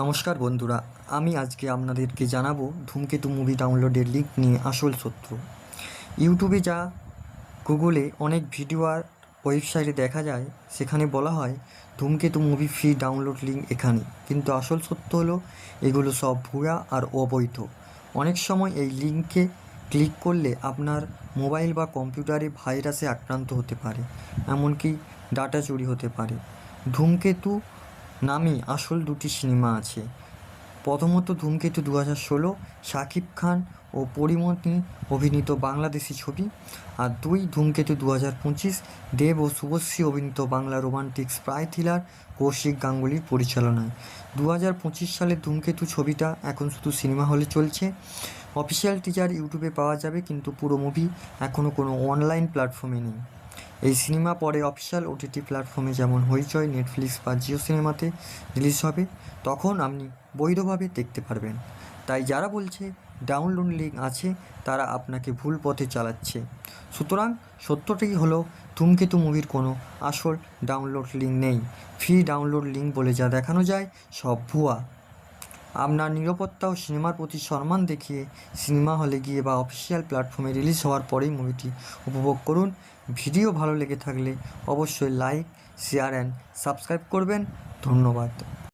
নমস্কার বন্ধুরা, আমি আজকে আপনাদেরকে জানাব ধূমকেতু মুভি ডাউনলোডের লিঙ্ক নিয়ে আসল সত্য ইউটিউবে যা গুগলে অনেক ভিডিও আর ওয়েবসাইটে দেখা যায়, সেখানে বলা হয় ধূমকেতু মুভি ফ্রি ডাউনলোড লিঙ্ক এখানে। কিন্তু আসল সত্য হলো, এগুলো সব ভুয়া আর অবৈধ। অনেক সময় এই লিঙ্কে ক্লিক করলে আপনার মোবাইল বা কম্পিউটারে ভাইরাসে আক্রান্ত হতে পারে, এমনকি ডাটা চুরি হতে পারে। ধূমকেতু নামে আসল দুটি সিনেমা আছে। প্রথমত ধূমকেতু দু হাজার ষোলো, শাকিব খান ও পরিমণি অভিনীত বাংলাদেশি ছবি। আর দুই, ধূমকেতু দু হাজার পঁচিশ, দেব ও শুভশ্রী অভিনীত Bangla romantic spy thriller Kaushik গাঙ্গুলির পরিচালনায়। দু হাজার পঁচিশ সালে ধূমকেতু ছবিটা এখন শুধু সিনেমা হলে চলছে। অফিসিয়াল টিজার ইউটিউবে পাওয়া যাবে, কিন্তু পুরো মুভি এখনও কোনো অনলাইন প্ল্যাটফর্মে নেই। এই সিনেমা পরে অফিসিয়াল ওটিটি প্ল্যাটফর্মে যেমন হইচই, নেটফ্লিক্স বা জিও সিনেমাতে রিলিজ হবে, তখন আপনি বৈধভাবে দেখতে পারবেন। তাই যারা বলছে ডাউনলোড লিঙ্ক আছে, তারা আপনাকে ভুল পথে চালাচ্ছে। সুতরাং সত্যটি হলো, ধূমকেতু মুভির কোনো আসল ডাউনলোড লিঙ্ক নেই। ফ্রি ডাউনলোড লিঙ্ক বলে যা দেখানো যায়, সব ভুয়া। আপনার নিরাপত্তা ও সিনেমার প্রতি সম্মান দেখিয়ে সিনেমা হলে গিয়ে বা অফিসিয়াল প্ল্যাটফর্মে রিলিজ হওয়ার পরেই মুভিটি উপভোগ করুন। ভিডিও ভালো লেগে থাকলে অবশ্যই লাইক, শেয়ার, অ্যান্ড সাবস্ক্রাইব করবেন। ধন্যবাদ।